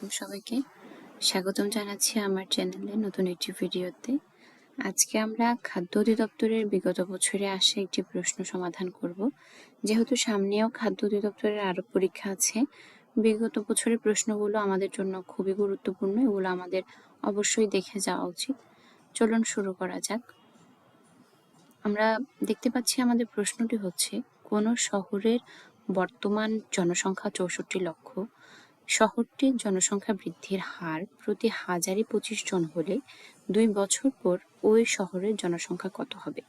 সবাইকে স্বাগতম জানাচ্ছি আমার চ্যানেলে নতুন একটি ভিডিওতে। আজকে আমরা খাদ্য অধিদপ্তরের বিগত বছরে আসা একটি প্রশ্ন সমাধান করব। যেহেতু সামনেও খাদ্য অধিদপ্তরের আরও পরীক্ষা আছে, বিগত বছরের প্রশ্নগুলো আমাদের জন্য খুবই গুরুত্বপূর্ণ এগুলো আমাদের অবশ্যই দেখে যাওয়া উচিত। চলুন শুরু করা যাক। আমরা দেখতে পাচ্ছি আমাদের প্রশ্নটি হচ্ছে, কোন শহরের বর্তমান জনসংখ্যা চৌষট্টি লক্ষ শহরটির জনসংখ্যা বৃদ্ধির হার প্রতি হাজারে পঁচিশ জন হলে দুই বছর পর ওই শহরের জনসংখ্যা কত হবে?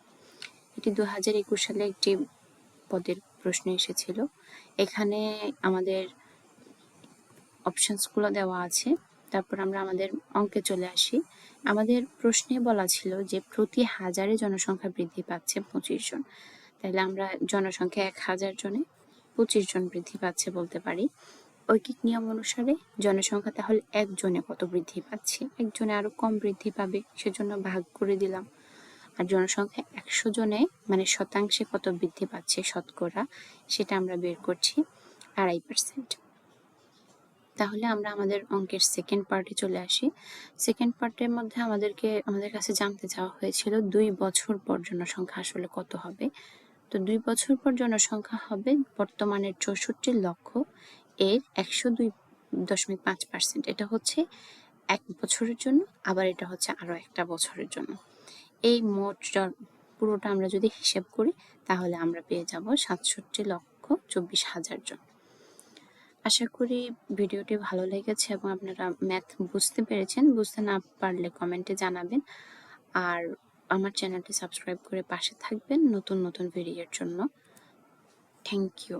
এটি দু হাজার একুশ সালে একটি পদের প্রশ্ন এসেছিল। এখানে আমাদের অপশনসগুলো দেওয়া আছে। তারপর আমরা আমাদের অঙ্কে চলে আসি। আমাদের প্রশ্নে বলা ছিল যে প্রতি হাজারে জনসংখ্যা বৃদ্ধি পাচ্ছে পঁচিশ জন। তাহলে আমরা জনসংখ্যা এক হাজার জনে পঁচিশ জন বৃদ্ধি পাচ্ছে বলতে পারি। ঐকিক নিয়ম অনুসারে জনসংখ্যা তাহলে একজনে কত বৃদ্ধি পাচ্ছে? একজনে আরও কম বৃদ্ধি পাবে, সেজন্য ভাগ করে দিলাম। আর জনসংখ্যা একশো জনে মানে শতাংশে কত বৃদ্ধি পাচ্ছে শতকরা, সেটা আমরা বের করছি আড়াই পার্সেন্ট তাহলে আমরা আমাদের অঙ্কের সেকেন্ড পার্টে চলে আসি। সেকেন্ড পার্টের মধ্যে আমাদেরকে, আমাদের কাছে জানতে চাওয়া হয়েছিল দুই বছর পর জনসংখ্যা আসলে কত হবে? তো দুই বছর পর জনসংখ্যা হবে বর্তমানের চৌষট্টি লক্ষ এর একশো দুই দশমিক পাঁচ পার্সেন্ট। এটা হচ্ছে এক বছরের জন্য, আবার এটা হচ্ছে আরও একটা বছরের জন্য। এই মোট পুরোটা আমরা যদি হিসেব করি, তাহলে আমরা পেয়ে যাব সাতষট্টি লক্ষ চব্বিশ হাজার জন। আশা করি ভিডিওটি ভালো লেগেছে এবং আপনারা ম্যাথ বুঝতে পেরেছেন। বুঝতে না পারলে কমেন্টে জানাবেন। আর আমার চ্যানেলটি সাবস্ক্রাইব করে পাশে থাকবেন নতুন নতুন ভিডিওর জন্য। Thank you